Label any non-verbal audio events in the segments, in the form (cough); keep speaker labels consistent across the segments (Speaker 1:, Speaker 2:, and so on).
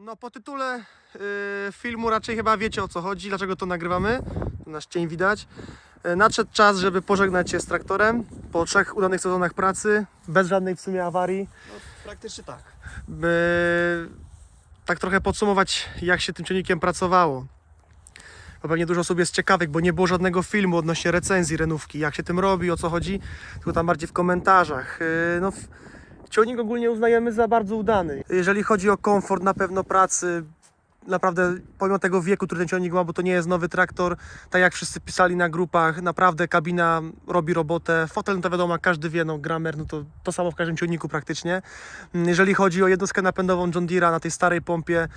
Speaker 1: No po tytule y, filmu raczej chyba wiecie o co chodzi, dlaczego to nagrywamy. Tu nasz cień widać. Y, nadszedł czas, żeby pożegnać się z traktorem po trzech udanych sezonach pracy, bez żadnej w sumie awarii.
Speaker 2: No, praktycznie tak.
Speaker 1: by tak trochę podsumować, jak się tym ciągnikiem pracowało. Bo pewnie dużo osób jest ciekawych, bo nie było żadnego filmu odnośnie recenzji renówki, jak się tym robi, o co chodzi, tylko tam bardziej w komentarzach. Yy, No, w- ciągnik ogólnie uznajemy za bardzo udany. Jeżeli chodzi o komfort na pewno pracy, naprawdę pomimo tego wieku, który ten ciągnik ma, bo to nie jest nowy traktor, tak jak wszyscy pisali na grupach, naprawdę kabina robi robotę. Fotel, no to wiadomo, każdy wie, no gramer, no to to samo w każdym ciągniku praktycznie. Jeżeli chodzi o jednostkę napędową John Deere'a na tej starej pompie,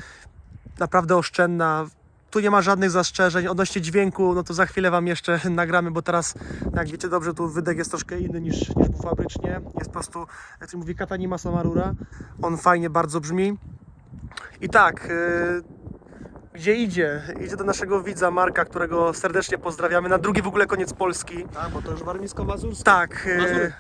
Speaker 1: naprawdę oszczędna. Tu nie ma żadnych zastrzeżeń. Odnośnie dźwięku, no to za chwilę Wam jeszcze (laughs) nagramy, bo teraz, jak wiecie dobrze, tu wydech jest troszkę inny niż, niż był fabrycznie. Jest po prostu, jak to mówi, Katanima Samarura. On fajnie bardzo brzmi. I tak, yy, gdzie idzie? Idzie do naszego widza Marka, którego serdecznie pozdrawiamy. Na drugi w ogóle koniec Polski.
Speaker 2: Tak, bo to już warmińsko-mazurskie.
Speaker 1: Tak,
Speaker 2: Mazury.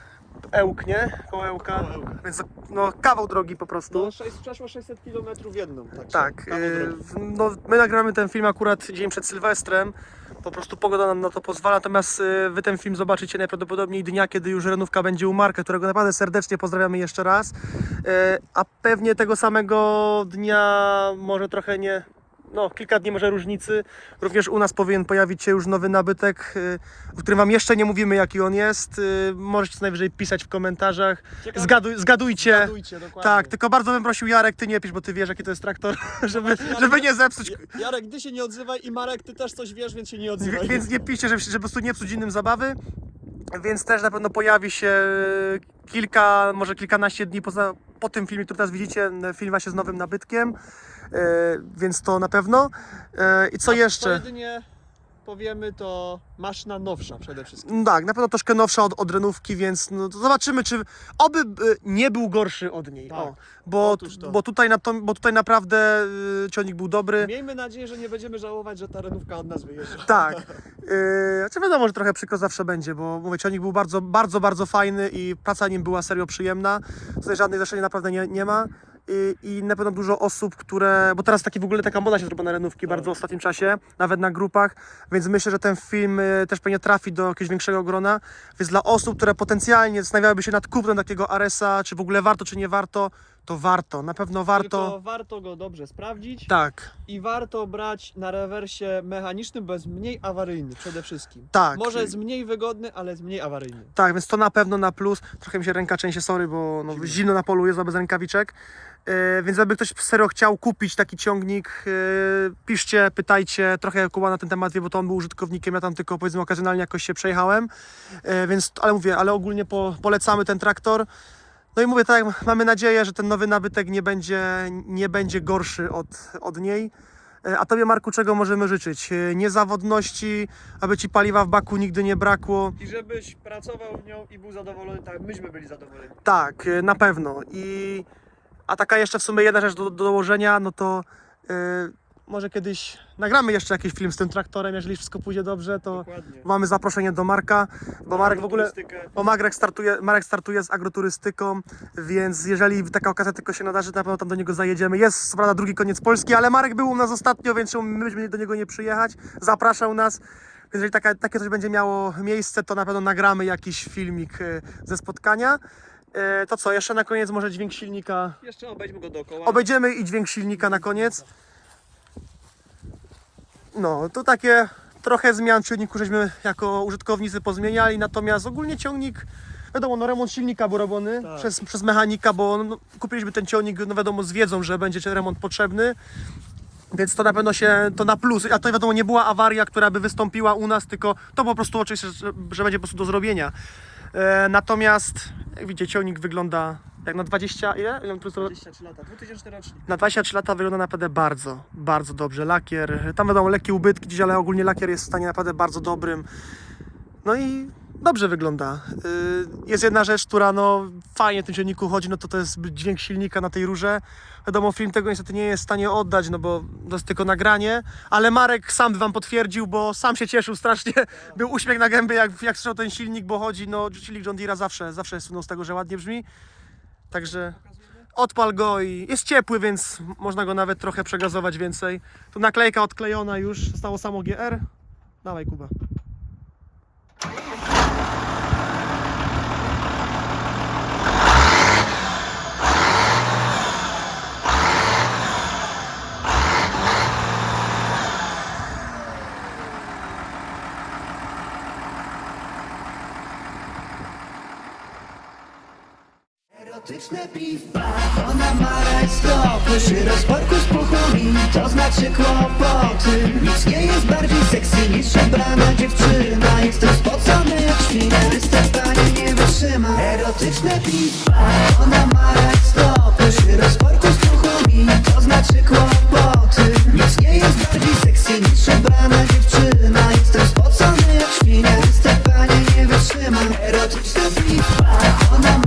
Speaker 1: Ełk, nie? Koło Ełka.
Speaker 2: Koło Ełka.
Speaker 1: Więc no, kawał drogi po prostu.
Speaker 2: No, sześć, przeszło 600 km w jedną. Także
Speaker 1: Tak, yy, no, my nagramy ten film akurat dzień przed Sylwestrem. Po prostu pogoda nam na to pozwala, natomiast yy, wy ten film zobaczycie najprawdopodobniej dnia, kiedy już renówka będzie u Marka, którego naprawdę serdecznie pozdrawiamy jeszcze raz. Yy, a pewnie tego samego dnia, może trochę nie, no kilka dni może różnicy, również u nas powinien pojawić się już nowy nabytek, o którym wam jeszcze nie mówimy jaki on jest. Yy, możecie co najwyżej pisać w komentarzach.
Speaker 2: Ciekawe-
Speaker 1: Zgaduj, zgadujcie.
Speaker 2: Zgadujcie, dokładnie.
Speaker 1: Tak, tylko bardzo bym prosił Jarek, ty nie pisz, bo ty wiesz jaki to jest traktor, (laughs) żeby,
Speaker 2: Jarek,
Speaker 1: żeby nie zepsuć.
Speaker 2: Ja- Jarek, ty się nie odzywaj i Marek, ty też coś wiesz, więc się nie odzywaj. (laughs)
Speaker 1: Więc nie piszcie, żeby, żeby po prostu nie psuć innym zabawy. Więc też na pewno pojawi się kilka, może kilkanaście dni poza, po tym filmie, który teraz widzicie, film właśnie z nowym nabytkiem. E, więc to na pewno. E, I co jeszcze?
Speaker 2: jedynie powiemy to maszyna nowsza przede wszystkim.
Speaker 1: Tak, na pewno troszkę nowsza od, od renówki, więc no, zobaczymy, czy oby e, nie był gorszy od niej.
Speaker 2: Tak.
Speaker 1: O, bo, bo, tutaj na to, bo tutaj naprawdę e, ciągnik był dobry.
Speaker 2: Miejmy nadzieję, że nie będziemy żałować, że ta renówka od nas wyjeżdża. (laughs)
Speaker 1: Tak. Yy, (laughs) czy wiadomo, że trochę przykro zawsze będzie, bo mówię, ciągnik był bardzo, bardzo, bardzo fajny i praca nim była serio przyjemna. Tutaj żadnych zaszczędzi naprawdę nie, nie ma. I, I na pewno dużo osób, które. Bo teraz taki w ogóle taka moda się zrobiła na renówki bardzo w ostatnim czasie, nawet na grupach, więc myślę, że ten film y, też pewnie trafi do jakiegoś większego grona. Więc dla osób, które potencjalnie zastanawiałyby się nad kupnem takiego Aresa, czy w ogóle warto, czy nie warto, to warto. Na pewno warto.
Speaker 2: Tylko warto go dobrze sprawdzić
Speaker 1: Tak,
Speaker 2: i warto brać na rewersie mechanicznym, bo jest mniej awaryjny przede wszystkim.
Speaker 1: tak.
Speaker 2: Może jest mniej wygodny, ale jest mniej awaryjny.
Speaker 1: Tak, więc to na pewno na plus. Trochę mi się ręka trzęsie, sorry, bo no, zimno. na polu jest bez rękawiczek. E, więc jakby ktoś serio chciał kupić taki ciągnik, e, piszcie, pytajcie. Trochę Kuba na ten temat wie, bo to on był użytkownikiem, ja tam tylko powiedzmy okazjonalnie jakoś się przejechałem. E, więc, ale mówię, ale ogólnie po, polecamy ten traktor. No i mówię tak, mamy nadzieję, że ten nowy nabytek nie będzie, nie będzie gorszy od, od niej. E, A Tobie, Marku, czego możemy życzyć? E, Niezawodności, aby Ci paliwa w baku nigdy nie brakło.
Speaker 2: I żebyś pracował nią i był zadowolony, tak myśmy byli zadowoleni.
Speaker 1: Tak, y, na pewno. I a taka jeszcze w sumie jedna rzecz do, do dołożenia, no to y, może kiedyś nagramy jeszcze jakiś film z tym traktorem, jeżeli wszystko pójdzie dobrze, to
Speaker 2: Dokładnie.
Speaker 1: mamy zaproszenie do Marka, bo Marek w ogóle bo Marek startuje, Marek startuje z agroturystyką, więc jeżeli taka okazja tylko się nadarzy, to na pewno tam do niego zajedziemy. Jest co prawda drugi koniec Polski, ale Marek był u nas ostatnio, więc my byśmy do niego nie przyjechać. Zapraszał nas. Więc jeżeli taka, takie coś będzie miało miejsce, to na pewno nagramy jakiś filmik y, ze spotkania. Y, To co, jeszcze na koniec może dźwięk silnika.
Speaker 2: Jeszcze obejdźmy go dookoła.
Speaker 1: Obejdziemy i dźwięk silnika na koniec. No, to takie trochę zmian w silniku, żeśmy jako użytkownicy pozmieniali, natomiast ogólnie ciągnik, wiadomo, no remont silnika był robiony
Speaker 2: Tak.
Speaker 1: przez, przez mechanika, bo no, kupiliśmy ten ciągnik, no wiadomo, z wiedzą, że będzie remont potrzebny. Więc to na pewno się, to na plus. A to wiadomo, nie była awaria, która by wystąpiła u nas, tylko to po prostu oczywiście, że, że będzie po prostu do zrobienia. E, natomiast, jak widzicie, ciągnik wygląda jak na 20, ile? ile on tu-
Speaker 2: 23 lata, 2000 rocznik.
Speaker 1: na 23 lata wygląda naprawdę bardzo, bardzo dobrze. Lakier, tam wiadomo lekkie ubytki gdzieś, ale ogólnie lakier jest w stanie naprawdę bardzo dobrym. No i dobrze wygląda. Yy, Jest jedna rzecz, która no fajnie w tym silniku chodzi, no to to jest dźwięk silnika na tej rurze. Wiadomo, film tego niestety nie jest w stanie oddać, no bo to jest tylko nagranie, ale Marek sam by wam potwierdził, bo sam się cieszył strasznie. (laughs) Był uśmiech na gębie, jak, jak słyszał ten silnik, bo chodzi, no silnik John Deere'a zawsze, zawsze jest słynął z tego, że ładnie brzmi. Także Odpal go i jest ciepły, więc można go nawet trochę przegazować więcej. Tu naklejka odklejona już, zostało samo GR. Dawaj Kuba.
Speaker 3: Erotyczne piwka, ona ma rajstopy Przy rozporku z puchami, to znaczy kłopoty. Nic nie jest bardziej sexy niż przebrana dziewczyna. Jestem spocony jak świnia, występanie nie wytrzyma Erotyczne piwka, ona ma rajstopy Przy rozporku z puchami, to znaczy kłopoty. Nic nie jest bardziej sexy niż przebrana dziewczyna. Jestem spocony jak świnia, występanie nie wytrzyma Erotyczne piwka, ona ma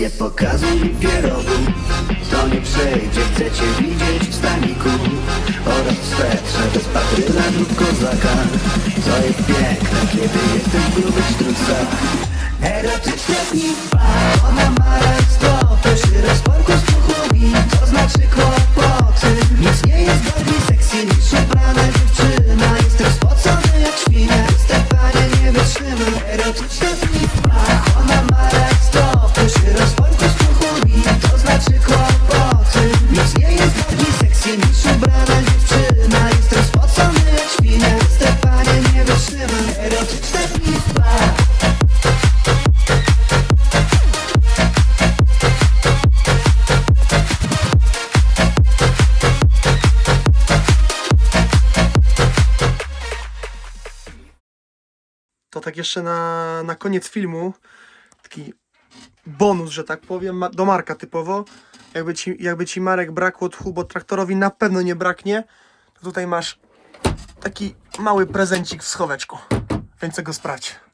Speaker 3: Nie pokazuj mi pierogu. To nie przejdzie, chcę cię widzieć w staniku. Oraz w swetrze bez patryna lub kozaka. To jest piękne, kiedy jestem w grubych sztrucach Erotyczne piwa, ona ma
Speaker 1: tak jeszcze na, na koniec filmu. Taki bonus, że tak powiem, do Marka typowo. Jakby ci, jakby ci Marek brakło tchu, bo traktorowi na pewno nie braknie, to tutaj masz taki mały prezencik w schoweczku. Więc go sprawdź.